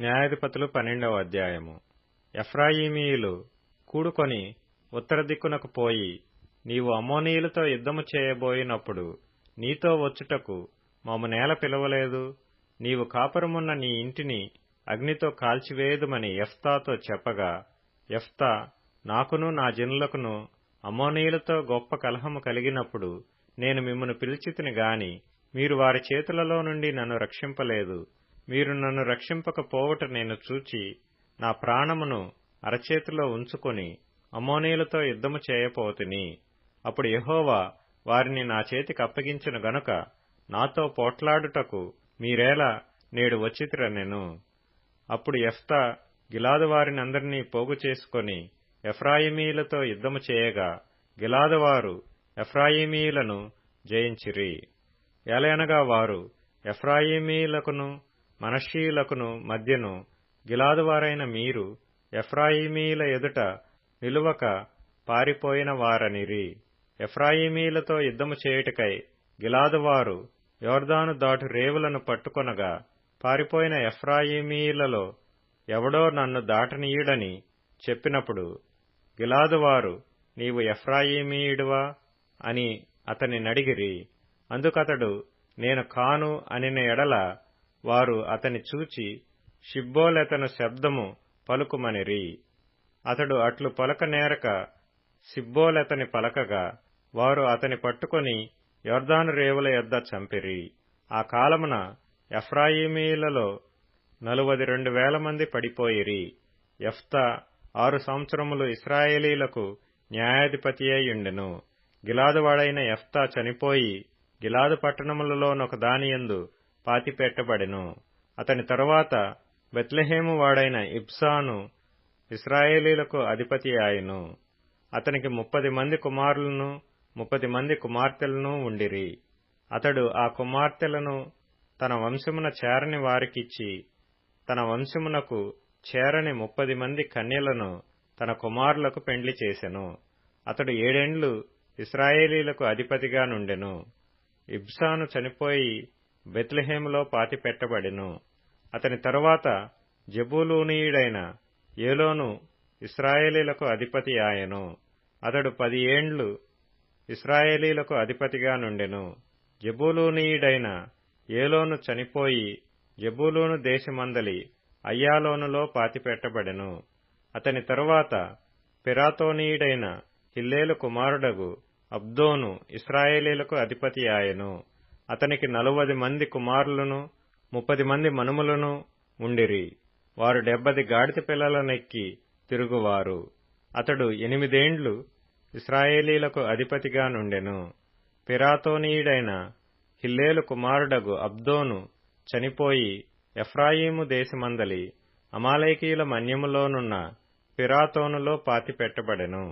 న్యాయాధిపతులు పన్నెండవ అధ్యాయము. ఎఫ్రాయిమీయులు కూడుకొని ఉత్తర దిక్కునకు పోయి నీవు అమోనీయులతో యుద్ధము చేయబోయినప్పుడు నీతో వచ్చుటకు మాము నేల పిలవలేదు. నీవు కాపురమున్న నీ ఇంటిని అగ్నితో కాల్చివేయదుమని ఎఫ్తాతో చెప్పగా ఎఫ్తా నాకును నా జనులకును అమోనీయులతో గొప్ప కలహము కలిగినప్పుడు నేను మిమ్మను పిలిచితిని గాని మీరు వారి చేతులలో నుండి నన్ను రక్షింపలేదు. మీరు నన్ను రక్షింపకపోవట నేను చూచి నా ప్రాణమును అరచేతిలో ఉంచుకొని అమ్మోనీయులతో యుద్ధము చేయపోతిని. అప్పుడు యహోవా వారిని నా చేతికి అప్పగించిన గనుక నాతో పోట్లాడుటకు మీరేలా నేడు వచ్చితిరనెను అప్పుడు ఎఫ్తా గిలాదు వారినందరినీ పోగు చేసుకొని ఎఫ్రాయిమీలతో యుద్ధము చేయగా గిలాదువారు ఎఫ్రాయిమీలను జయించిరి. ఎలయనగా వారు ఎఫ్రాయిమీలకును మనషీయులకును మధ్యను గిలాదువారైన మీరు ఎఫ్రాయిమీల ఎదుట నిలువక పారిపోయిన వారనిరి ఎఫ్రాయిమీలతో యుద్ధము చేయుటకై గిలాదువారు యోర్దాను దాటు రేవులను పట్టుకొనగా పారిపోయిన ఎఫ్రాయిమీలలో ఎవడో నన్ను దాటనీయుడని చెప్పినప్పుడు గిలాదువారు నీవు ఎఫ్రాయిమీయుడువా? అని అతని నడిగిరి. అందుకతడు నేను కాను అనిన ఎడల వారు అతని చూచి షిబ్బోలెతను శబ్దము పలుకుమనిరి. అతడు అట్లు పలక నేరక సిబ్బోలెతని పలకగా వారు అతని పట్టుకొని యొర్దాను రేవుల యొద్ద చంపిరి. ఆ కాలమున ఎఫ్రాయిమీలలో నలువది రెండు వేల మంది పడిపోయిరి. ఎఫ్తా ఆరు సంవత్సరములు ఇస్రాయేలీలకు న్యాయాధిపతి అయ్యుండెను గిలాదువాడైన ఎఫ్తా చనిపోయి గిలాదు పట్టణములలోనొక దానియందు పాతిపెట్టబడెను. అతని తరువాత బెత్లెహేము వాడైన ఇబ్సాను ఇస్రాయేలీలకు అధిపతి ఆయను అతనికి ముప్పది మంది కుమారులను ముప్పది మంది కుమార్తెలను ఉండిరి. అతడు ఆ కుమార్తెలను తన వంశమున చేరని వారికిచ్చి తన వంశమునకు చేరని ముప్పది మంది కన్యలను తన కుమారులకు పెండ్లి చేసెను. అతడు ఏడేండ్లు ఇస్రాయేలీలకు అధిపతిగా నుండెను. ఇబ్సాను చనిపోయి బెత్లెహేములో పాతిపెట్టబడెను. అతని తరువాత జబూలూనీయుడైన ఏలోను ఇస్రాయేలీలకు అధిపతి ఆయను. అతడు పది ఏండ్లు ఇస్రాయేలీలకు అధిపతిగా నుండెను. జబూలూనీయుడైన ఏలోను చనిపోయి జబూలూను దేశమందలి అయ్యాలోనులో పాతిపెట్టబడెను. అతని తరువాత పిరాతోనీయుడైన హిల్లేలు కుమారుడగు అబ్దోను ఇస్రాయేలీలకు అధిపతి ఆయను. అతనికి నలువది మంది కుమారులను ముప్పది మంది మనుములను ఉండిరి. వారు డెబ్బది గాడిద పిల్లలనెక్కి తిరుగువారు. అతడు ఎనిమిదేండ్లు ఇస్రాయేలీలకు అధిపతిగా నుండెను. పిరాతోనీయుడైన హిల్లేలు కుమారుడగు అబ్దోను చనిపోయి ఎఫ్రాయిము దేశమందలి అమాలేకీయుల మన్యములోనున్న పిరాతోనులో పాతిపెట్టబడెను.